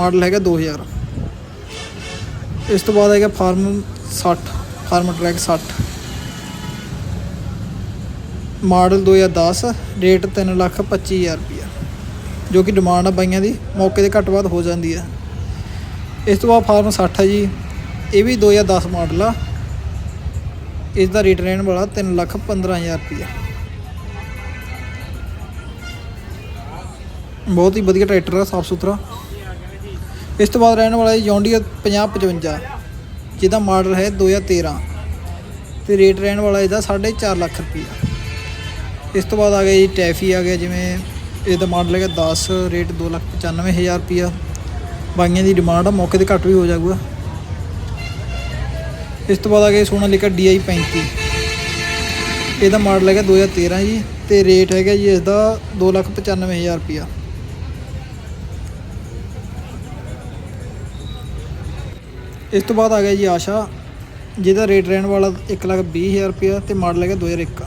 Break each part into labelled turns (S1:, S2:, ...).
S1: Model ਹੈਗਾ 2000 ਇਸ ਤੋਂ ਬਾਅਦ ਹੈਗਾ farm 60 Farmtrac 60 model 2010 rate 3 lakh 25000 ਰੁਪਇਆ, ਜੋ ਕਿ ਡਿਮਾਂਡ ਆ ਬਾਈਆਂ ਦੀ, ਮੌਕੇ ਤੇ ਘੱਟ ਵੱਧ ਹੋ ਜਾਂਦੀ ਹੈ। ਇਸ ਤੋਂ ਬਾਅਦ ਫਾਰਮ 60 ਹੈ ਜੀ, ਇਹ ਵੀ 2010 ਮਾਡਲ ਆ। ਇਸ ਦਾ ਰੇਟ ਰਹਿਣ ਵਾਲਾ 3 ਲੱਖ 15000 ਰੁਪਇਆ। ਬਹੁਤ ਹੀ ਵਧੀਆ ਟਰੈਕਟਰ ਆ, ਸਾਫ਼ ਸੁਥਰਾ। ਇਸ ਤੋਂ ਬਾਅਦ ਰਹਿਣ ਵਾਲਾ ਜੌਂਡੀਆ 5055 ਜਿਹਦਾ ਮਾਡਲ ਹੈ 2013 ਤੇ ਰੇਟ ਰਹਿਣ ਵਾਲਾ ਇਹਦਾ 4.5 ਲੱਖ ਰੁਪਈਆ। ਇਸ ਤੋਂ ਬਾਅਦ ਆ ਗਿਆ ਜੀ ਟੈਫੀ ਆ ਗਿਆ ਜਿਵੇਂ ਇਹਦਾ ਮਾਡਲ ਹੈਗਾ 10 ਰੇਟ 2,95,000 ਰੁਪਈਆ। ਬਾਈਆਂ ਦੀ ਡਿਮਾਂਡ ਆ ਮੌਕੇ ਤੇ ਘੱਟ ਵੀ ਹੋ ਜਾਊਗਾ। ਇਸ ਤੋਂ ਬਾਅਦ ਆ ਗਿਆ ਸੋਨਾਲੀਕਾ DI 35 ਇਹਦਾ ਮਾਡਲ ਹੈਗਾ 2013 ਜੀ ਤੇ ਰੇਟ ਹੈਗਾ ਜੀ ਇਸ ਦਾ 2,95,000 ਰੁਪਈਆ। ਇਸ ਤੋਂ ਬਾਅਦ ਆ ਗਿਆ ਜੀ ਆਸ਼ਾ ਜਿਹਦਾ ਰੇਟ ਰਹਿਣ ਵਾਲਾ 1,20,000 ਰੁਪਇਆ ਤੇ ਮਾਡਲ ਹੈਗਾ 2001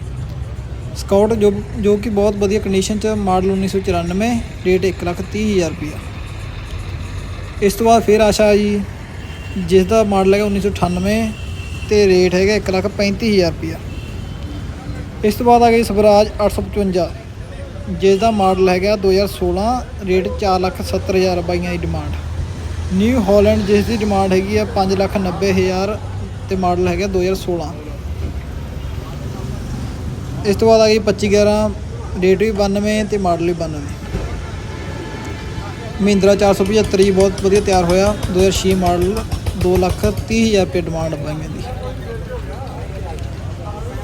S1: ਸਕਾਊਟ ਜੋ ਜੋ ਕਿ ਬਹੁਤ ਵਧੀਆ ਕੰਡੀਸ਼ਨ ਚ ਮਾਡਲ 1994 ਰੇਟ 1,30,000 ਰੁਪਇਆ। ਇਸ ਤੋਂ ਬਾਅਦ ਫਿਰ ਆਸ਼ਾ ਜੀ ਜਿਸ ਦਾ ਮਾਡਲ ਹੈਗਾ 1998 ਤੇ ਰੇਟ ਹੈਗਾ 1,35,000 ਰੁਪਇਆ। ਇਸ ਤੋਂ ਬਾਅਦ ਆ ਗਈ ਸਵਰਾਜ 855 ਜਿਸ ਦਾ ਮਾਡਲ ਹੈਗਾ 2016 ਰੇਟ 4,70,000 ਬਾਈਆਂ ਦੀ ਡਿਮਾਂਡ ਨਿਊ ਹਾਲੈਂਡ ਜਿਸ ਦੀ ਡਿਮਾਂਡ ਹੈਗੀ ਆ 5,90,000 ਤੇ ਮਾਡਲ ਹੈਗਾ 2016 ਇਸ ਤੋਂ ਬਾਅਦ ਆ ਗਈ 2511 ਡੇਟ ਵੀ 92 ਤੇ ਮਾਡਲ ਵੀ 92 ਮਹਿੰਦਰਾ 475 ਜੀ ਬਹੁਤ ਵਧੀਆ ਤਿਆਰ ਹੋਇਆ 2006 ਮਾਡਲ 2,30,000 ਰੁਪਏ ਡਿਮਾਂਡ ਪਾਈਆਂ ਦੀ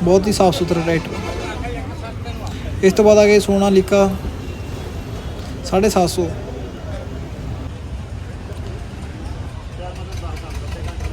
S1: ਬਹੁਤ ਹੀ ਸਾਫ਼ ਸੁਥਰਾ ਟਰੈਕਟਰ ਇਸ ਤੋਂ ਬਾਅਦ ਆ ਗਏ ਸੋਨਾ ਲਿਕਾ 750 Okay, thank you.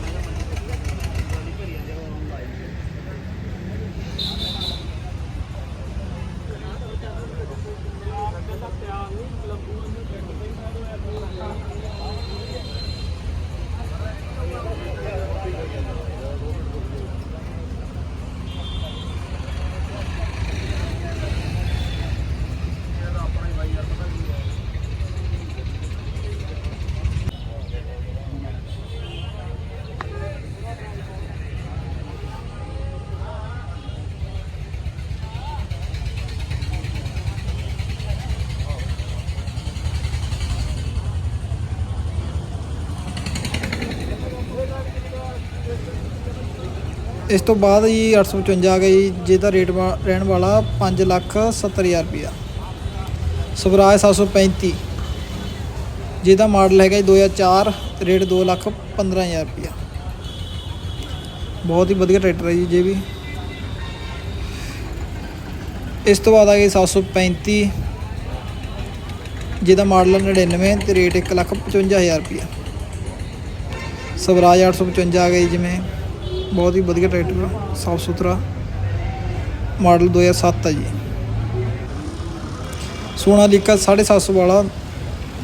S1: ਇਸ ਤੋਂ ਬਾਅਦ ਜੀ 855 ਆ ਗਈ ਜਿਹਦਾ ਰੇਟ ਵਾ- ਰਹਿਣ ਵਾਲਾ 5 ਲੱਖ 70000 ਰੁਪਇਆ। ਸਵਰਾਜ 735 ਜਿਹਦਾ ਮਾਡਲ ਹੈਗਾ ਜੀ 2004 ਤੇ ਰੇਟ 2 ਲੱਖ 15000 ਰੁਪਇਆ। ਬਹੁਤ ਹੀ ਵਧੀਆ ਟਰੈਕਟਰ ਹੈ ਜੀ ਜੇ ਵੀ। ਇਸ ਤੋਂ ਬਾਅਦ ਆ ਗਈ 735 ਜਿਹਦਾ ਮਾਡਲ ਹੈ 99 ਤੇ ਰੇਟ 1 ਲੱਖ 55000 ਰੁਪਇਆ। ਸਵਰਾਜ 855 ਆ ਗਈ ਜਿਵੇਂ। ਬਹੁਤ ਹੀ ਵਧੀਆ ਟਰੈਕਟਰ ਆ, ਸਾਫ਼ ਸੁਥਰਾ। ਮਾਡਲ 2007 ਆ ਜੀ। ਸੋਨਾਲੀਕਾ 750 ਵਾਲਾ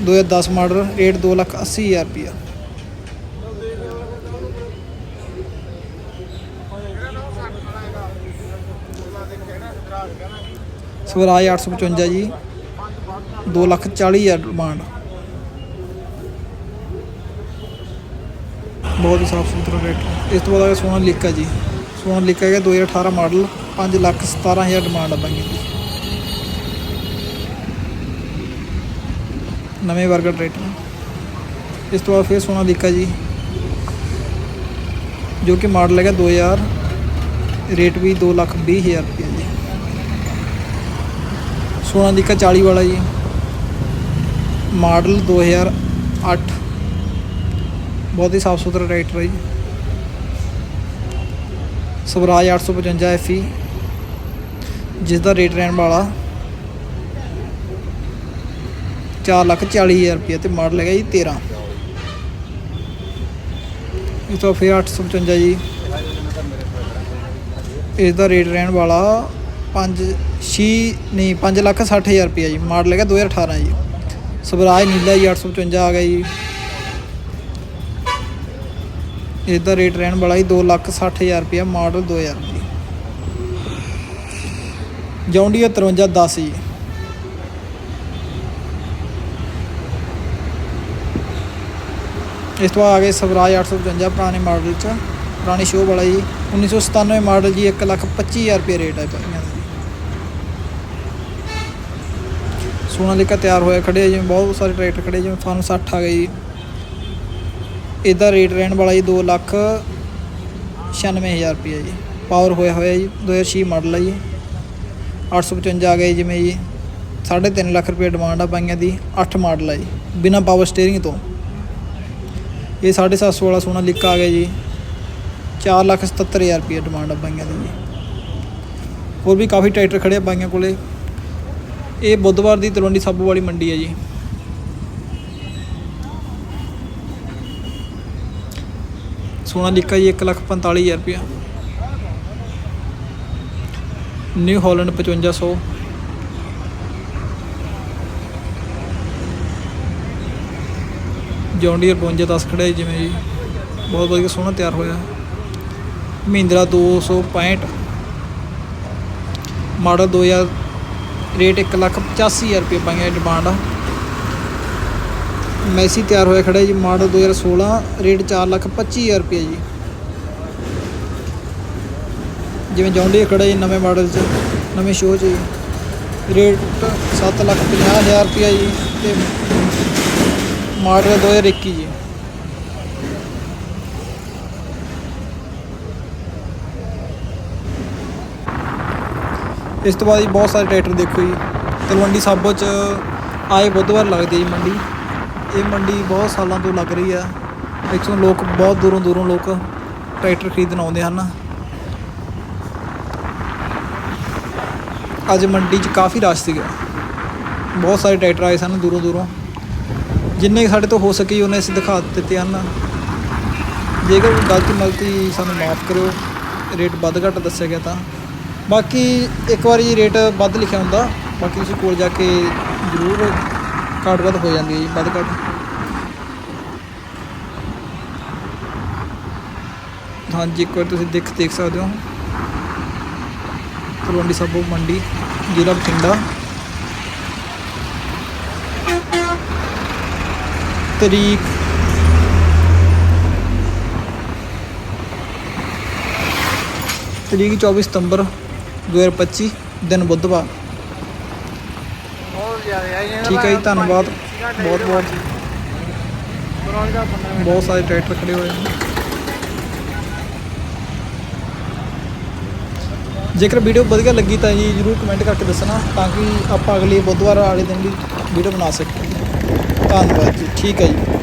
S1: 2010 ਮਾਡਲ, ਰੇਟ 2 ਲੱਖ 80000 ਰੁਪਇਆ ਸਵਰਾਜ 855 ਜੀ 2 ਲੱਖ 40000 ਡਿਮਾਂਡ। ਬਹੁਤ ਹੀ ਸਾਫ਼ ਸੁਥਰਾ ਟਰੈਕਟਰ ਇਸ ਤੋਂ ਬਾਅਦ ਆ ਗਿਆ ਸੋਨਾਲੀਕਾ ਜੀ। ਸੋਨਾਲੀਕਾ ਹੈਗਾ 2018 ਮਾਡਲ 5 ਲੱਖ 17000 ਡਿਮਾਂਡ ਆ ਬਾਈ ਦੀ ਨਵੇਂ ਵਰਗਾ ਟਰੈਕਟਰ ਇਸ ਤੋਂ ਬਾਅਦ ਫਿਰ ਸੋਨਾਲੀਕਾ ਜੀ, ਜੋ ਕਿ ਮਾਡਲ ਹੈਗਾ 2000 ਰੇਟ ਵੀ 2 ਲੱਖ 20000 ਰੁਪਏ ਜੀ। ਸੋਨਾਲੀਕਾ 40 ਵਾਲਾ ਜੀ ਮਾਡਲ 2008 ਬਹੁਤ ਹੀ ਸਾਫ਼ ਸੁਥਰਾ ਟਰੈਕਟਰ ਹੈ ਜੀ। ਸਵਰਾਜ 855 ਐਫਈ ਜਿਸ ਦਾ ਰੇਟ ਰਹਿਣ ਵਾਲਾ 4 ਲੱਖ 40 ਹਜ਼ਾਰ ਰੁਪਏ ਤੇ ਮਾਡਲ ਹੈਗਾ ਜੀ 13 ਇਸ ਤੋਂ ਫਿਰ 855 ਜੀ ਇਸ ਦਾ ਰੇਟ ਰਹਿਣ ਵਾਲਾ 5 ਛੇ, ਨਹੀਂ 5 ਲੱਖ 60 ਹਜ਼ਾਰ ਰੁਪਏ ਜੀ। ਮਾਡਲ ਹੈਗਾ 2018 ਜੀ। ਸਵਰਾਜ ਨੀਲਾ ਜੀ 855 ਆ ਗਿਆ ਜੀ। ਇਸ ਰੇਟ ਰਹਿਣ ਵਾਲਾ ਜੀ 2 ਲੱਖ 60 ਹਜ਼ਾਰ ਰੁਪਇਆ, ਮਾਡਲ 2000 ਜੀ ਜੌਂਡੀਆ 5310 ਜੀ। ਇਸ ਤੋਂ ਆ ਗਏ ਸਵਰਾਜ 855 ਪੁਰਾਣੇ ਮਾਡਲ ਚ, ਪੁਰਾਣੇ ਸ਼ੋਅ ਵਾਲਾ ਜੀ। 1997 ਮਾਡਲ ਜੀ 125000 ਰੁਪਏ ਰੇਟ ਹੈ ਭਾਈਆਂ ਦਾ। ਸੋਨਾਲੀਕਾ ਤਿਆਰ ਹੋਇਆ ਖੜੇ ਜਿਵੇਂ ਬਹੁਤ ਸਾਰੇ ਟਰੈਕਟਰ ਖੜੇ ਜਿਵੇਂ ਫਨ 60 ਆ ਗਏ ਜੀ। ਇਹਦਾ ਰੇਟ ਰਹਿਣ ਵਾਲਾ ਜੀ 2 ਲੱਖ 96000 ਰੁਪਏ ਜੀ। ਪਾਵਰ ਹੋਇਆ ਹੋਇਆ ਜੀ 2006 ਮਾਡਲ ਹੈ ਜੀ। 855 ਆ ਗਏ ਜਿਵੇਂ ਜੀ। 3.5 ਲੱਖ ਰੁਪਏ ਡਿਮਾਂਡ ਆ ਬਾਈਆਂ ਦੀ 8 ਮਾਡਲ ਹੈ ਜੀ, ਬਿਨਾ ਪਾਵਰ ਸਟੀਅਰਿੰਗ ਤੋਂ। ਇਹ 750 ਵਾਲਾ ਸੋਨਾ ਲਿਕਾ ਆ ਗਿਆ ਜੀ। 4 ਲੱਖ 77000 ਰੁਪਏ ਡਿਮਾਂਡ ਆ ਬਾਈਆਂ ਦੀ ਜੀ। ਹੋਰ ਵੀ ਕਾਫੀ ਟਰੈਕਟਰ ਖੜੇ ਆ ਬਾਈਆਂ ਕੋਲੇ। ਇਹ ਬੁੱਧਵਾਰ ਦੀ ਤਲਵੰਡੀ ਸਾਬੋ ਵਾਲੀ ਮੰਡੀ ਹੈ ਜੀ। ਸੋਨਾ ਲਿਕਾ ਜੀ 1 ਲੱਖ 45000 ਰੁਪਏ ਨਿਊ ਹਾਲੈਂਡ 5500 ਜੌਂਡੀਅਰ 5210 ਖੜਾ ਹੈ ਜਿਵੇਂ ਜੀ ਬਹੁਤ ਵਧੀਆ ਸੋਹਣਾ ਤਿਆਰ ਹੋਇਆ। ਮਹਿੰਦਰਾ 265 ਮਾਡਲ 2000 ਰੇਟ 185000 ਰੁਪਏ ਪਾਈਆਂ ਡਿਮਾਂਡ ਆ ਮੈਸੀ ਤਿਆਰ ਹੋਇਆ ਖੜਾ ਜੀ, ਮਾਡਲ 2016 ਰੇਟ 425000 ਰੁਪਏ ਜੀ। ਜਿਵੇਂ ਜੌਂਡੀਅਰ ਖੜਾ ਜੀ, ਨਵੇਂ ਮਾਡਲ 'ਚ, ਨਵੇਂ ਸ਼ੋਅ 'ਚ ਜੀ। ਰੇਟ 750000 ਰੁਪਏ ਜੀ ਤੇ ਮਾਡਲ 2021 ਜੀ। ਇਸ ਤੋਂ ਬਾਅਦ ਜੀ ਬਹੁਤ ਸਾਰੇ ਟਰੈਕਟਰ ਦੇਖੋ ਜੀ, ਤਲਵੰਡੀ ਸਾਬੋ 'ਚ ਆਏ ਬੁੱਧਵਾਰ ਲੱਗਦੀ ਜੀ ਮੰਡੀ। ਇਹ ਮੰਡੀ ਬਹੁਤ ਸਾਲਾਂ ਤੋਂ ਲੱਗ ਰਹੀ ਆ। ਇੱਥੋਂ ਲੋਕ ਬਹੁਤ ਦੂਰੋਂ ਦੂਰੋਂ ਲੋਕ ਟਰੈਕਟਰ ਖਰੀਦਣ ਆਉਂਦੇ ਹਨ। ਅੱਜ ਮੰਡੀ 'ਚ ਕਾਫੀ ਰਸ਼ ਸੀਗਾ। ਬਹੁਤ ਸਾਰੇ ਟਰੈਕਟਰ ਆਏ ਸਨ ਦੂਰੋਂ ਦੂਰੋਂ। ਜਿੰਨੇ ਸਾਡੇ ਤੋਂ ਹੋ ਸਕੇ ਉਹਨੇ ਅਸੀਂ ਦਿਖਾ ਦਿੱਤੇ ਹਨ। ਜੇਕਰ ਕੋਈ ਗਲਤੀ ਮਲਤੀ ਸਾਨੂੰ ਮਾਫ ਕਰਿਓ। ਰੇਟ ਵੱਧ ਘੱਟ ਦੱਸਿਆ ਗਿਆ ਤਾਂ। ਬਾਕੀ ਇੱਕ ਵਾਰੀ ਰੇਟ ਵੱਧ ਲਿਖਿਆ ਹੁੰਦਾ। ਬਾਕੀ ਤੁਸੀਂ ਕੋਲ ਜਾ ਕੇ ਜ਼ਰੂਰ ਘੱਟ ਵੱਧ ਹੋ ਜਾਂਦੀ ਹੈ ਜੀ, ਵੱਧ ਘੱਟ। ਹਾਂਜੀ, ਇੱਕ ਵਾਰ ਤੁਸੀਂ ਦੇਖ ਦੇਖ ਸਕਦੇ ਹੋ। ਤਲਵੰਡੀ ਸਾਬੋ ਮੰਡੀ, ਜ਼ਿਲ੍ਹਾ ਬਠਿੰਡਾ। ਤਰੀਕ ਤਰੀਕ 24 ਸਤੰਬਰ 2025 ਦਿਨ ਬੁੱਧਵਾਰ।
S2: ਬਹੁਤ ਜ਼ਿਆਦਾ ਹੈ
S1: ਠੀਕ ਹੈ ਜੀ ਧੰਨਵਾਦ। ਬਹੁਤ ਬਹੁਤ ਬਹੁਤ ਸਾਰੇ ਟਰੈਕਟਰ ਖੜੇ ਹੋਏ ਨੇ। ਜੇਕਰ ਵੀਡੀਓ ਵਧੀਆ ਲੱਗੀ ਤਾਂ ਜੀ ਜਰੂਰ ਕਮੈਂਟ ਕਰਕੇ ਦੱਸਣਾ ਤਾਂ ਕਿ ਆਪਾਂ ਅਗਲੇ ਬੁੱਧਵਾਰ ਵਾਲੇ ਦਿਨ ਵੀ ਵੀਡੀਓ ਬਣਾ ਸਕੀਏ। ਧੰਨਵਾਦ ਜੀ ਠੀਕ ਹੈ ਜੀ।